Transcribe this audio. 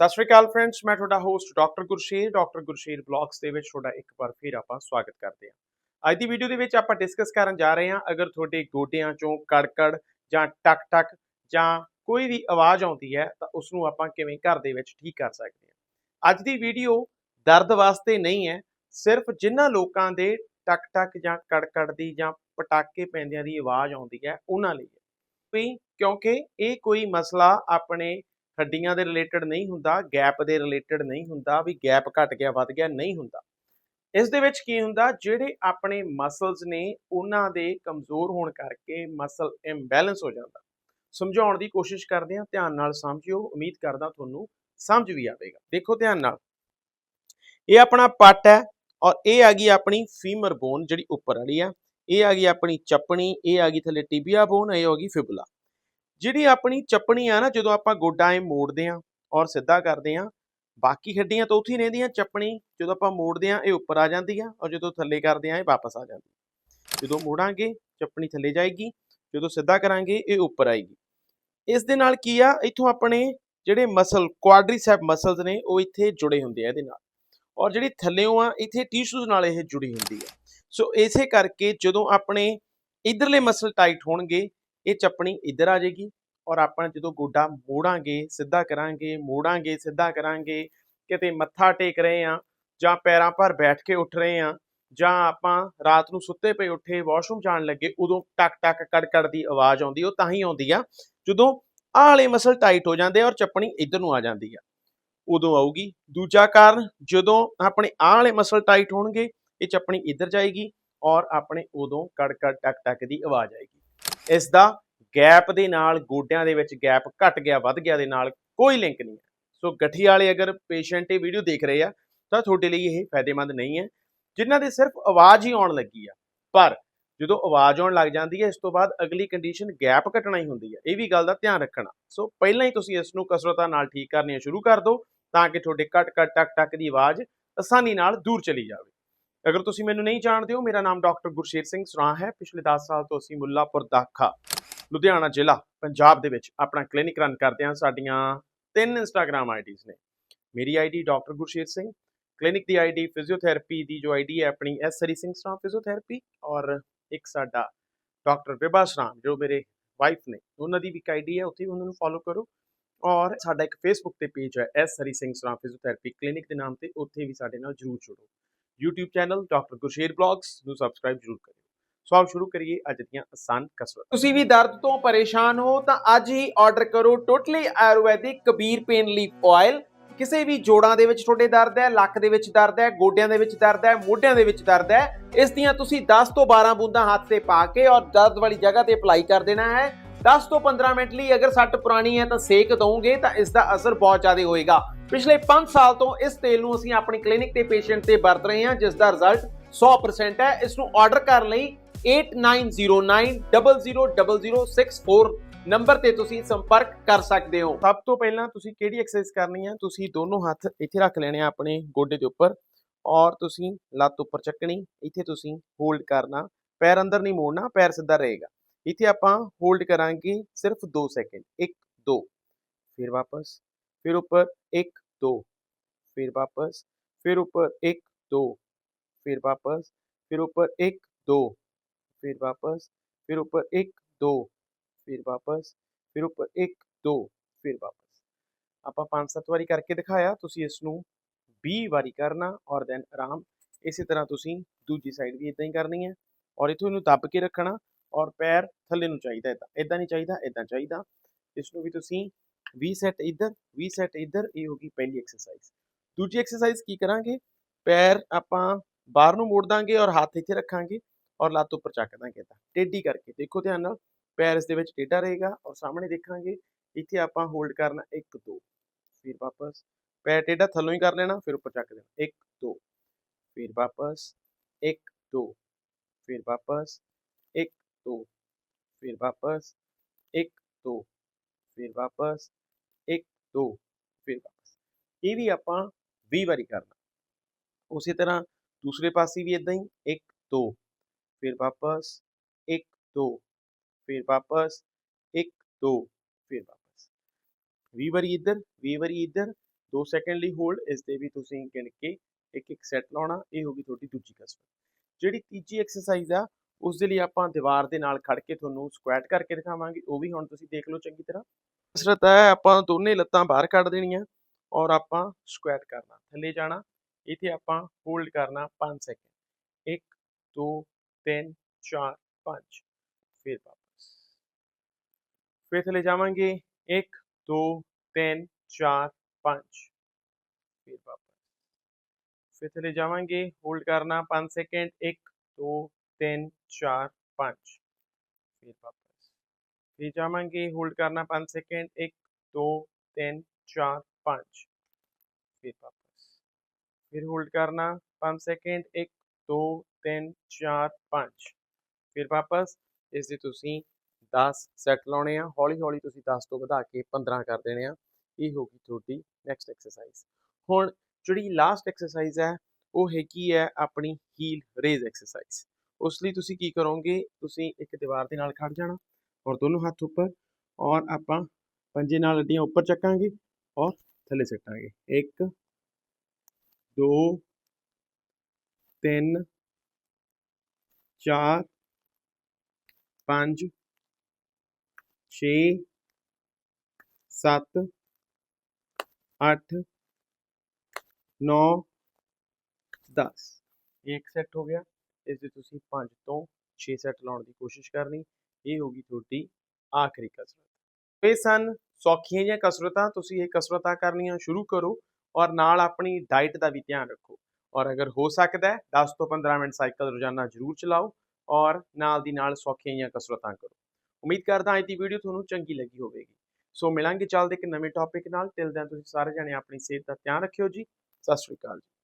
ਸਤਿ ਸ਼੍ਰੀ ਅਕਾਲ ਫਰੈਂਡਸ ਮੈਂ ਤੁਹਾਡਾ host doctor Gursher doctor Gursher blogs ਦੇ ਵਿੱਚ ਤੁਹਾਡਾ ਇੱਕ ਵਾਰ ਫਿਰ ਆਪਾਂ ਸਵਾਗਤ ਕਰਦੇ ਹਾਂ। ਅੱਜ ਦੀ ਵੀਡੀਓ ਦੇ ਵਿੱਚ ਆਪਾਂ ਡਿਸਕਸ ਕਰਨ ਜਾ ਰਹੇ ਹਾਂ ਅਗਰ ਤੁਹਾਡੇ ਗੋਡਿਆਂ ਚੋਂ ਕੜਕੜ ਜਾਂ ਟਕ ਟਕ ਜਾਂ ਕੋਈ ਵੀ ਆਵਾਜ਼ ਆਉਂਦੀ ਹੈ ਤਾਂ ਉਸ ਨੂੰ ਆਪਾਂ ਕਿਵੇਂ ਘਰ ਦੇ ਵਿੱਚ ਠੀਕ ਕਰ ਸਕਦੇ ਹਾਂ। ਅੱਜ ਦੀ ਵੀਡੀਓ ਦਰਦ ਵਾਸਤੇ ਨਹੀਂ ਹੈ, ਸਿਰਫ ਜਿਨ੍ਹਾਂ ਲੋਕਾਂ ਦੇ ਟਕ ਟਕ ਜਾਂ ਕੜਕੜ ਦੀ ਜਾਂ ਪਟਾਕੇ ਪੈਂਦਿਆਂ ਦੀ ਆਵਾਜ਼ ਆਉਂਦੀ ਹੈ, ਉਹਨਾਂ ਲਈ ਹੈ। ਵੀ ਕਿਉਂਕਿ ਇਹ ਕੋਈ ਮਸਲਾ ਆਪਣੇ ਹੱਡੀਆਂ ਦੇ ਰਿਲੇਟਡ ਨਹੀਂ ਹੁੰਦਾ ਗੈਪ ਦੇ ਰਿਲੇਟਡ ਨਹੀਂ ਹੁੰਦਾ, ਵੀ ਗੈਪ ਘਟ ਗਿਆ, ਵੱਧ ਗਿਆ, ਨਹੀਂ ਹੁੰਦਾ। ਇਸ ਦੇ ਵਿੱਚ ਕੀ ਹੁੰਦਾ, ਜਿਹੜੇ ਆਪਣੇ ਮਸਲਸ ਨੇ, ਉਹਨਾਂ ਦੇ ਕਮਜ਼ੋਰ ਹੋਣ ਕਰਕੇ ਮਸਲ ਇੰਬੈਲੈਂਸ ਹੋ ਜਾਂਦਾ। ਸਮਝਾਉਣ ਦੀ ਕੋਸ਼ਿਸ਼ ਕਰਦੇ ਹਾਂ, ਧਿਆਨ ਨਾਲ ਸਮਝਿਓ, ਉਮੀਦ ਕਰਦਾ ਤੁਹਾਨੂੰ ਸਮਝ ਵੀ ਆਵੇਗਾ। ਦੇਖੋ ਧਿਆਨ ਨਾਲ। ਇਹ ਆਪਣਾ ਪੱਟ ਹੈ ਔਰ ਇਹ ਆ ਗਈ ਆਪਣੀ ਫੀਮਰ ਬੋਨ ਜਿਹੜੀ ਉੱਪਰ ਵਾਲੀ ਆ, ਇਹ ਆ ਗਈ ਆਪਣੀ ਚੱਪਣੀ, ਇਹ ਆ ਗਈ ਥੱਲੇ ਟਿਬੀਆ ਬੋਨ ਇਹ ਹੋ ਗਈ ਫਿਬੁਲਾ ਜਿਹੜੀ ਆਪਣੀ ਚੱਪਣੀ ਆ ਨਾ, ਜਦੋਂ ਆਪਾਂ ਗੋਡਾ ਐ ਮੋੜਦੇ ਆ ਔਰ ਸਿੱਧਾ ਕਰਦੇ ਆ, ਬਾਕੀ ਹੱਡੀਆਂ ਤਾਂ ਉੱਥੇ ਹੀ ਰਹਿੰਦੀਆਂ, ਚੱਪਣੀ ਜਦੋਂ ਆਪਾਂ ਮੋੜਦੇ ਆ, ਇਹ ਉੱਪਰ ਆ ਜਾਂਦੀ ਆ ਔਰ ਜਦੋਂ ਥੱਲੇ ਕਰਦੇ ਆ, ਇਹ ਵਾਪਸ ਆ ਜਾਂਦੀ ਆ। ਜਦੋਂ ਮੋੜਾਂਗੇ, ਚੱਪਣੀ ਥੱਲੇ ਜਾਏਗੀ, ਜਦੋਂ ਸਿੱਧਾ ਕਰਾਂਗੇ, ਇਹ ਉੱਪਰ ਆਏਗੀ। ਇਸ ਦੇ ਨਾਲ ਕੀ ਆ, ਇੱਥੋਂ ਆਪਣੇ ਜਿਹੜੇ ਮਸਲ ਕੁਆਡਰੀਸੈਪ ਮਸਲਸ ਨੇ, ਉਹ ਇੱਥੇ ਜੁੜੇ ਹੁੰਦੇ ਆ ਇਹਦੇ ਨਾਲ। ਔਰ ਜਿਹੜੀ ਥੱਲੇੋਂ ਆ, ਇੱਥੇ ਟਿਸ਼ੂਜ਼ ਨਾਲ ਇਹ ਜੁੜੀ ਹੁੰਦੀ ਆ। ਸੋ ਇਸੇ ਕਰਕੇ ਜਦੋਂ ਆਪਣੇ ਇਧਰਲੇ ਮਸਲ ਟਾਈਟ ਹੋਣਗੇ ਇਹ ਚੱਪਣੀ ਇੱਧਰ ਆ ਜਾਏਗੀ ਔਰ ਆਪਾਂ ਜਦੋਂ ਗੋਡਾ ਮੋੜਾਂਗੇ, ਸਿੱਧਾ ਕਰਾਂਗੇ, ਮੋੜਾਂਗੇ, ਸਿੱਧਾ ਕਰਾਂਗੇ, ਕਿਤੇ ਮੱਥਾ ਟੇਕ ਰਹੇ ਆ ਜਾਂ ਪੈਰਾਂ ਪਰ ਬੈਠ ਕੇ ਉੱਠ ਰਹੇ ਆ ਜਾਂ ਆਪਾਂ ਰਾਤ ਨੂੰ ਸੁੱਤੇ ਪਏ ਉੱਠੇ ਵਾਸ਼ਰੂਮ ਜਾਣ ਲੱਗੇ ਉਦੋਂ ਟਕ ਟਕ ਕੜਕੜ ਦੀ ਆਵਾਜ਼ ਆਉਂਦੀ, ਉਹ ਤਾਂ ਹੀ ਆਉਂਦੀ ਆ, ਜਦੋਂ ਆਹ ਵਾਲੇ ਮਸਲ ਟਾਈਟ ਹੋ ਜਾਂਦੇ ਆ ਔਰ ਚੱਪਣੀ ਇੱਧਰ ਨੂੰ ਆ ਜਾਂਦੀ ਆ, ਉਦੋਂ ਆਊਗੀ। ਦੂਜਾ ਕਾਰਨ ਜਦੋਂ ਆਪਣੇ ਆਹ ਵਾਲੇ ਮਸਲ ਟਾਈਟ ਹੋਣਗੇ, ਇਹ ਚੱਪਣੀ ਇੱਧਰ ਜਾਏਗੀ ਔਰ ਆਪਣੇ ਉਦੋਂ ਕੜਕੜ ਟਕ ਟਕ ਦੀ ਆਵਾਜ਼ ਆਏਗੀ। ਇਸ ਦਾ ਗੈਪ ਦੇ ਨਾਲ, ਗੋਡਿਆਂ ਦੇ ਵਿੱਚ ਗੈਪ ਘਟ ਗਿਆ, ਵੱਧ ਗਿਆ ਦੇ ਨਾਲ ਕੋਈ ਲਿੰਕ ਨਹੀਂ ਹੈ। ਸੋ ਗਠੀ ਵਾਲੇ ਅਗਰ ਪੇਸ਼ੈਂਟ ਇਹ ਵੀਡੀਓ ਦੇਖ ਰਹੇ ਆ, ਤਾਂ ਤੁਹਾਡੇ ਲਈ ਇਹ ਫਾਇਦੇਮੰਦ ਨਹੀਂ ਹੈ। ਜਿਨ੍ਹਾਂ ਦੇ ਸਿਰਫ ਆਵਾਜ਼ ਹੀ ਆਉਣ ਲੱਗੀ ਆ, ਪਰ ਜਦੋਂ ਆਵਾਜ਼ ਆਉਣ ਲੱਗ ਜਾਂਦੀ ਹੈ, ਇਸ ਤੋਂ ਬਾਅਦ ਅਗਲੀ ਕੰਡੀਸ਼ਨ ਗੈਪ ਘਟਣਾ ਹੀ ਹੁੰਦੀ ਹੈ। ਇਹ ਵੀ ਗੱਲ ਦਾ ਧਿਆਨ ਰੱਖਣਾ। ਸੋ ਪਹਿਲਾਂ ਹੀ ਤੁਸੀਂ ਇਸ ਨੂੰ ਕਸਰਤਾਂ ਨਾਲ ਠੀਕ ਕਰਨੀਆਂ ਸ਼ੁਰੂ ਕਰ ਦਿਓ, ਤਾਂ ਕਿ ਤੁਹਾਡੇ ਕਟ ਕਟ ਟਕ ਟਕ ਦੀ ਆਵਾਜ਼ ਆਸਾਨੀ ਨਾਲ ਦੂਰ ਚਲੀ ਜਾਵੇ। ਅਗਰ ਤੁਸੀਂ ਮੈਨੂੰ ਨਹੀਂ ਜਾਣਦੇ ਹੋ, ਮੇਰਾ ਨਾਮ ਡਾਕਟਰ ਗੁਰਸ਼ੇਰ ਸਿੰਘ ਸੁਰਾ ਹੈ। ਪਿਛਲੇ 10 ਸਾਲ ਤੋਂ ਅਸੀਂ ਮੁੱਲਾਪੁਰ ਦਾਖਾ, ਲੁਧਿਆਣਾ ਜ਼ਿਲ੍ਹਾ, ਪੰਜਾਬ ਦੇ ਵਿੱਚ ਆਪਣਾ ਕਲੀਨਿਕ ਰਨ ਕਰਦੇ ਹਾਂ। ਸਾਡੀਆਂ ਤਿੰਨ ਇੰਸਟਾਗ੍ਰam ਆਈਡੀਜ਼ ਨੇ। ਮੇਰੀ ID doctor Gursher Singh, clinic ਦੀ ਆਈਡੀ ਫਿਜ਼ੀਓਥੈਰੇਪੀ ਦੀ ਜੋ ਆਈਡੀ ਹੈ, ਆਪਣੀ ਐਸ ਸਰੀ ਸਿੰਘ ਸਰਾ ਫਿਜ਼ੀਓਥੈਰੇਪੀ ਔਰ ਇੱਕ ਸਾਡਾ ਡਾਕਟਰ ਵਿਭਾ ਸ਼ਰਾਮ ਜੋ ਮੇਰੇ ਵਾਈਫ ਨੇ। ਉਹਨਾਂ ਦੀ ਵੀ ਇੱਕ ਆਈਡੀ ਹੈ, ਉੱਥੇ ਵੀ ਉਹਨਾਂ ਨੂੰ ਫੋਲੋ ਕਰੋ। ਔਰ ਸਾਡਾ ਇੱਕ ਫੇਸਬੁੱਕ ਤੇ ਪੇਜ ਹੈ, S Hari Singh Sara physiotherapy clinic ਦੇ ਨਾਮ ਤੇ, ਉੱਥੇ ਵੀ ਸਾਡੇ ਨਾਲ ਜਰੂਰ ਜੁੜੋ। YouTube channel doctor Gursher blogs ਨੂੰ ਸਬਸਕ੍ਰਾਈਬ ਜਰੂਰ ਕਰਿਓ। ਸੋ ਆਓ ਸ਼ੁਰੂ ਕਰੀਏ ਅੱਜ ਦੀਆਂ ਆਸਾਨ ਕਸਰਤਾਂ। ਤੁਸੀਂ ਵੀ ਦਰਦ ਤੋਂ ਪਰੇਸ਼ਾਨ ਹੋ ਤਾਂ ਅੱਜ ਹੀ ਆਰਡਰ ਕਰੋ totally Ayurvedic Kabir pain leaf oil ਕਿਸੇ ਵੀ ਜੋੜਾਂ ਦੇ ਵਿੱਚ ਤੁਹਾਡੇ ਦਰਦ ਹੈ, ਲੱਕ ਦੇ ਵਿੱਚ ਦਰਦ ਹੈ, ਗੋਡਿਆਂ ਦੇ ਵਿੱਚ ਦਰਦ ਹੈ, ਮੋਢਿਆਂ ਦੇ ਵਿੱਚ ਦਰਦ ਹੈ, ਇਸ ਦੀਆਂ ਤੁਸੀਂ 10 ਤੋਂ 12 ਬੂੰਦਾਂ ਹੱਥ ਤੇ ਪਾ ਕੇ ਔਰ ਦਰਦ ਵਾਲੀ ਜਗ੍ਹਾ ਤੇ ਅਪਲਾਈ ਕਰ ਦੇਣਾ ਹੈ। 10 ਤੋਂ 15 ਮਿੰਟ ਲਈ ਅਗਰ ਸੱਟ ਪੁਰਾਣੀ ਹੈ ਤਾਂ ਸੇਕ ਦਵੋਗੇ ਤਾਂ ਇਸ ਦਾ ਅਸਰ ਬਹੁਤ ਜ਼ਿਆਦਾ ਹੋਏਗਾ। ਪਿਛਲੇ 5 ਸਾਲ ਤੋਂ ਇਸ ਤੇਲ ਨੂੰ ਅਸੀਂ ਆਪਣੀ ਕਲੀਨਿਕ ਤੇ ਪੇਸ਼ੈਂਟ ਤੇ ਵਰਤ ਰਹੇ ਹਾਂ, ਜਿਸ ਦਾ ਰਿਜ਼ਲਟ 100% ਹੈ। ਇਸ ਨੂੰ ਆਰਡਰ ਕਰਨ ਲਈ 8909000064 ਨੰਬਰ ਤੇ ਤੁਸੀਂ ਸੰਪਰਕ ਕਰ ਸਕਦੇ ਹੋ। ਸਭ ਤੋਂ ਪਹਿਲਾਂ ਤੁਸੀਂ ਕਿਹੜੀ ਐਕਸਰਸਾਈਜ਼ ਕਰਨੀ ਹੈ? ਤੁਸੀਂ ਦੋਨੋਂ ਹੱਥ ਇੱਥੇ ਰੱਖ ਲੈਣੇ ਆ ਆਪਣੇ ਗੋਡੇ ਦੇ ਉੱਪਰ ਔਰ ਤੁਸੀਂ ਲੱਤ ਉੱਪਰ ਚੱਕਣੀ, ਇੱਥੇ ਤੁਸੀਂ ਹੋਲਡ ਕਰਨਾ, ਪੈਰ ਅੰਦਰ ਨਹੀਂ ਮੋੜਨਾ, ਪੈਰ ਸਿੱਧਾ ਰਹੇਗਾ। ਇੱਥੇ ਆਪਾਂ ਹੋਲਡ ਕਰਾਂਗੇ ਸਿਰਫ 2 ਸੈਕਿੰਡ 1 2 ਫਿਰ ਵਾਪਸ ਫਿਰ ਉੱਪਰ 1 2 ਫਿਰ ਵਾਪਸ ਫਿਰ ਉੱਪਰ 1 2 ਫਿਰ ਵਾਪਸ ਫਿਰ ਉੱਪਰ 1 2 फिर वापस फिर ऊपर एक दो फिर वापस ਫਿਰ ਉੱਪਰ 1 2 ਫਿਰ ਵਾਪਸ ਆਪਾਂ 5-7 ਵਾਰੀ ਕਰਕੇ ਦਿਖਾਇਆ ਤੁਸੀਂ ਇਸ ਨੂੰ 20 ਵਾਰੀ ਕਰਨਾ ਔਰ ਦੈਨ ਆਰਾਮ ਇਸੇ ਤਰ੍ਹਾਂ ਤੁਸੀਂ ਦੂਜੀ ਸਾਈਡ ਵੀ ਇਦਾਂ ਹੀ ਕਰਨੀ ਹੈ ਔਰ ਇਥੋਂ ਇਹਨੂੰ ਦੱਬ ਕੇ ਰੱਖਣਾ ਔਰ ਪੈਰ ਥੱਲੇ ਨੂੰ ਚਾਹੀਦਾ ਇਦਾਂ ਇਦਾਂ ਨਹੀਂ ਚਾਹੀਦਾ ਇਦਾਂ ਚਾਹੀਦਾ। ਇਸ ਨੂੰ ਵੀ ਤੁਸੀਂ 20 ਸੈਟ ਇੱਧਰ 20 ਸੈਟ ਇੱਧਰ, ਇਹ ਹੋਗੀ ਪਹਿਲੀ ਐਕਸਰਸਾਈਜ਼ ਦੂਜੀ ਐਕਸਰਸਾਈਜ਼ ਕੀ ਕਰਾਂਗੇ? ਪੈਰ ਆਪਾਂ ਬਾਹਰ ਨੂੰ ਮੋੜ ਦਾਂਗੇ ਔਰ ਹੱਥ ਇੱਥੇ ਰੱਖਾਂਗੇ ਔਰ ਲੱਤ ਉੱਪਰ ਚੱਕ ਦਾਂਗੇ ਤਾਂ ਟੇਢੀ ਕਰਕੇ। ਦੇਖੋ ਧਿਆਨ ਨਾਲ, ਪੈਰ ਇਸ ਦੇ ਵਿੱਚ ਟੇਢਾ ਰਹੇਗਾ ਔਰ ਸਾਹਮਣੇ ਦੇਖਾਂਗੇ, ਇੱਥੇ ਆਪਾਂ ਹੋਲਡ ਕਰਨਾ 1 2 ਫਿਰ ਵਾਪਸ ਪੈਰ ਟੇਢਾ ਥੱਲੋਂ ਹੀ ਕਰ ਲੈਣਾ, ਫਿਰ ਉੱਪਰ ਚੱਕ ਦੇਣਾ 1 2 ਫਿਰ ਵਾਪਸ 1 2 ਫਿਰ ਵਾਪਸ 1 2 ਫਿਰ ਵਾਪਸ 1 2 ਫਿਰ ਵਾਪਸ 1 2 ਫਿਰ ਵਾਪਸ ਇਹ ਵੀ ਆਪਾਂ 20 ਵਾਰੀ ਕਰਨਾ ਉਸੇ ਤਰ੍ਹਾਂ ਦੂਸਰੇ ਪਾਸੇ ਵੀ ਇਦਾਂ ਹੀ 1 2 फिर वापस एक दो फिर वापस एक दो फिर वापस वी वारी इधर वी वारी इधर 2 ਸੈਕਿੰਡ ਲਈ ਹੋਲਡ ਇਸ ਦੇ ਵੀ ਤੁਸੀਂ ਗਿਣ ਕੇ ਇੱਕ ਇੱਕ ਸੈੱਟ ਲਾਉਣਾ ਇਹ ਹੋ ਗਈ ਤੁਹਾਡੀ ਦੂਜੀ ਕਸਰਤ ਜਿਹੜੀ ਤੀਜੀ ਐਕਸਰਸਾਈਜ਼ ਆ ਉਸ ਦੇ ਲਈ ਆਪਾਂ ਦੀਵਾਰ ਦੇ ਨਾਲ ਖੜ ਕੇ ਤੁਹਾਨੂੰ ਸਕੁਐਟ ਕਰਕੇ ਦਿਖਾਵਾਂਗੇ, ਉਹ ਵੀ ਹੁਣ ਤੁਸੀਂ ਦੇਖ ਲਓ ਚੰਗੀ ਤਰ੍ਹਾਂ। ਕਸਰਤ ਹੈ, ਆਪਾਂ ਦੋਨੇ ਲੱਤਾਂ ਬਾਹਰ ਕੱਢ ਦੇਣੀਆਂ ਔਰ ਆਪਾਂ ਸਕੁਐਟ ਕਰਨਾ, ਥੱਲੇ ਜਾਣਾ, ਇੱਥੇ ਆਪਾਂ ਹੋਲਡ ਕਰਨਾ 5 ਸੈਕਿੰਡ 1 2 3 4 5 ਫਿਰ ਵਾਪਸ। ਫਿਰ ਥੱਲੇ ਜਾਵਾਂਗੇ 1 2 3 4 5 ਫਿਰ ਵਾਪਸ। ਫਿਰ ਥੱਲੇ ਜਾਵਾਂਗੇ ਹੋਲਡ ਕਰਨਾ 5 ਸੈਕਿੰਡ 1 2 3 4 5 ਫਿਰ ਵਾਪਸ। ਫਿਰ ਜਾਵਾਂਗੇ ਹੋਲਡ ਕਰਨਾ 5 ਸੈਕਿੰਡ 1 2 3 4 5 ਫਿਰ ਵਾਪਸ। ਫਿਰ ਹੋਲਡ ਕਰਨਾ 5 ਸੈਕਿੰਡ 1 2 3 4 5 ਫਿਰ ਵਾਪਸ। ਇਸ ਦੇ ਤੁਸੀਂ 10 ਸੈੱਟ ਲਾਉਣੇ ਆ। ਹੌਲੀ ਹੌਲੀ ਤੁਸੀਂ 10 ਤੋਂ ਵਧਾ ਕੇ 15 ਕਰ ਦੇਣੇ ਆ। ਇਹ ਹੋ ਗਈ ਤੁਹਾਡੀ ਨੈਕਸਟ ਐਕਸਰਸਾਈਜ਼ ਹੁਣ ਜਿਹੜੀ ਲਾਸਟ ਐਕਸਰਸਾਈਜ਼ ਹੈ, ਉਹ ਹੈਗੀ ਹੈ ਆਪਣੀ ਹੀਲ ਰੇਜ਼ ਐਕਸਰਸਾਈਜ਼ ਉਸ ਲਈ ਤੁਸੀਂ ਕੀ ਕਰੋਗੇ? ਤੁਸੀਂ ਇੱਕ ਦੀਵਾਰ ਦੇ ਨਾਲ ਖੜ ਜਾਣਾ ਔਰ ਦੋਨੋਂ ਹੱਥ ਉੱਪਰ ਔਰ ਆਪਾਂ ਪੰਜੇ ਨਾਲ ਅੱਡੀਆਂ ਉੱਪਰ ਚੱਕਾਂਗੇ ਔਰ ਥੱਲੇ ਸਿੱਟਾਂਗੇ। 1 2 3 4 5 6 7 8 9 10 ਇੱਕ ਸੈੱਟ ਹੋ ਗਿਆ। ਇਸ ਦੇ ਤੁਸੀਂ 5 ਤੋਂ 6 ਸੈੱਟ ਲਾਉਣ ਦੀ ਕੋਸ਼ਿਸ਼ ਕਰਨੀ, ਇਹ ਹੋਗੀ ਤੁਹਾਡੀ ਆਖਰੀ ਕਸਰਤ। ਇਹ ਸਨ ਸੌਖੀਆਂ ਜਿਹੀਆਂ ਕਸਰਤਾਂ, ਤੁਸੀਂ ਇਹ ਕਸਰਤਾਂ ਕਰਨੀਆਂ ਸ਼ੁਰੂ ਕਰੋ ਔਰ ਨਾਲ ਆਪਣੀ ਡਾਈਟ ਦਾ ਵੀ ਧਿਆਨ ਰੱਖੋ। ਔਰ ਅਗਰ ਹੋ ਸਕਦਾ ਹੈ 10 ਤੋਂ 15 ਮਿੰਟ ਸਾਈਕਲ ਰੋਜ਼ਾਨਾ ਜ਼ਰੂਰ ਚਲਾਓ ਔਰ ਨਾਲ ਦੀ ਨਾਲ ਸੌਖੀਆਂ ਜਿਹੀਆਂ ਕਸਰਤਾਂ ਕਰੋ। ਉਮੀਦ ਕਰਦਾ ਅੱਜ ਦੀ ਵੀਡੀਓ ਤੁਹਾਨੂੰ ਚੰਗੀ ਲੱਗੀ ਹੋਵੇਗੀ। ਸੋ ਮਿਲਾਂਗੇ ਚੱਲਦੇ ਇੱਕ ਨਵੇਂ ਟੌਪਿਕ ਨਾਲ। ਤਿਲ ਦਿਨ ਤੁਸੀਂ ਸਾਰੇ ਜਣੇ ਆਪਣੀ ਸਿਹਤ ਦਾ ਧਿਆਨ ਰੱਖਿਓ ਜੀ। ਸਤਿ ਸ਼੍ਰੀ ਅਕਾਲ ਜੀ।